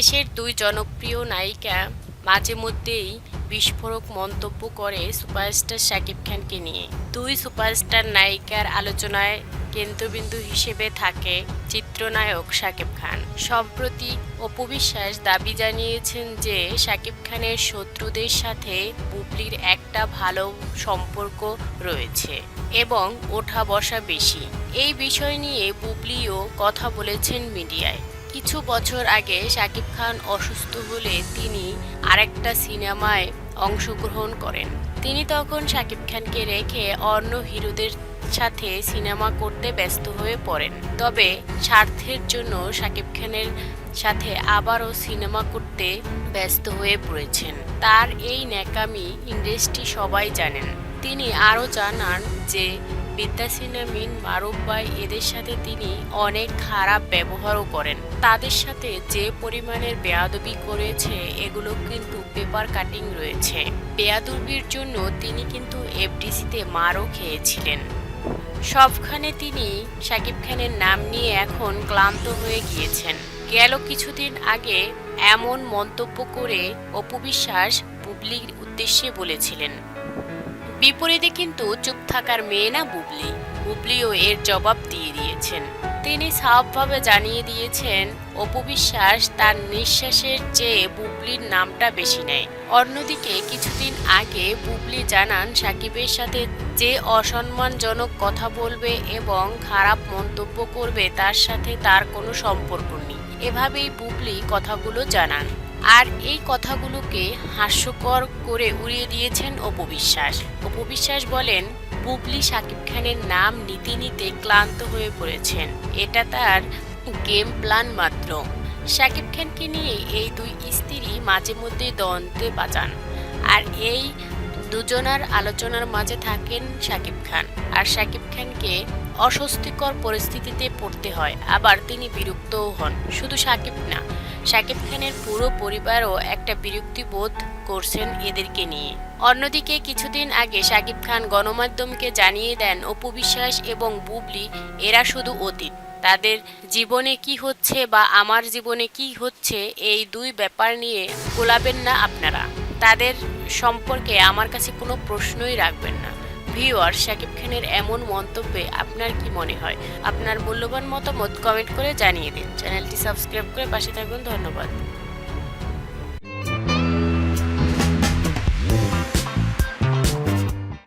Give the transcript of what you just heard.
দেশের দুই জনপ্রিয় নায়িকা মাঝে মধ্যেই বিস্ফোরক মন্তব্য করে সুপারস্টার শাকিব খানকে নিয়ে। দুই সুপারস্টার নায়িকার আলোচনায় কেন্দ্রবিন্দু হিসেবে থাকে চিত্রনায়ক শাকিব খান। সম্প্রতি অপু বিশ্বাস দাবি জানিয়েছেন যে শাকিব খানের শত্রুদের সাথে বুবলির একটা ভালো সম্পর্ক রয়েছে এবং ওঠা বসা বেশি। এই বিষয় নিয়ে বুবলিও কথা বলেছেন মিডিয়ায়। কিছু বছর আগে শাকিব খান অসুস্থ হলে তিনি আরেকটা সিনেমায় অংশগ্রহণ করেন। তিনি তখন শাকিব খানকে রেখে অন্য হিরোদের সাথে সিনেমা করতে ব্যস্ত হয়ে পড়েন। তবে স্বার্থের জন্য শাকিব খানের সাথে আবারও সিনেমা করতে ব্যস্ত হয়ে পড়েছেন। তার এই ন্যাকামি ইন্ডাস্ট্রি সবাই জানেন। তিনি আরও জানান যে বিদ্যাসিনা মিন মারুফ ভাই এদের সাথে তিনি অনেক খারাপ ব্যবহারও করেন। তাদের সাথে যে পরিমাণের বেয়াদবি করেছে, এগুলো কিন্তু পেপার কাটিং রয়েছে। বেয়াদবির জন্য তিনি কিন্তু এফডিসিতে মারও খেয়েছিলেন। সবখানে তিনি শাকিব খানের নাম নিয়ে এখন ক্লান্ত হয়ে গিয়েছেন। গেল কিছুদিন আগে এমন মন্তব্য করে অপু বিশ্বাস বুবলির উদ্দেশ্যে বলেছিলেন বিপরীতে কিন্তু চুপ থাকার মেয়ে না বুবলি। বুবলিও এর জবাব দিয়ে দিয়েছেন। তিনি সাফভাবে জানিয়ে দিয়েছেন অপবিশ্বাস তার নিঃশ্বাসের চেয়ে বুবলির নামটা বেশি নেয়। অন্যদিকে কিছুদিন আগে বুবলি জানান, সাকিবের সাথে যে অসম্মানজনক কথা বলবে এবং খারাপ মন্তব্য করবে, তার সাথে তার কোনো সম্পর্ক নেই। এভাবেই বুবলি কথাগুলো জানান। আর এই কথাগুলোকে হাস্যকর করে উড়িয়ে দিয়েছেন অপবিশ্বাস অপবিশ্বাস বলেন, বুবলি শাকিব খানের নাম নিতে নিতে ক্লান্ত হয়ে পড়েছেন। এটা তার গেম প্ল্যান মাত্র। শাকিব খানকে নিয়ে এই দুই স্ত্রী মাঝে মধ্যে দ্বন্দ্বে বাজান। আর এই দুজনার আলোচনার মাঝে থাকেন শাকিব খান। আর শাকিব খানকে অস্বস্তিকর পরিস্থিতিতে পড়তে হয়। আবার তিনি বিরক্তও হন। শুধু শাকিব না শাকিব খানের পুরো পরিবারও একটা বিরক্তি বোধ করছেন এদেরকে নিয়ে। অন্যদিকে কিছুদিন আগে শাকিব খান গণমাধ্যমকে জানিয়ে দেন, অপু বিশ্বাস এবং বুবলি এরা শুধু অতীত। তাদের জীবনে কি হচ্ছে বা আমার জীবনে কি হচ্ছে এই দুই ব্যাপার নিয়ে গোলাবেন না আপনারা। তাদের সম্পর্কে আমার কাছে কোনো প্রশ্নই রাখবেন না। ভিউয়ার শাকিব খানের এমন মন্তব্যে আপনার কি মনে হয়? আপনার মূল্যবান মতামত কমেন্ট করে জানিয়ে দিন। চ্যানেলটি সাবস্ক্রাইব করে পাশে থাকুন। ধন্যবাদ।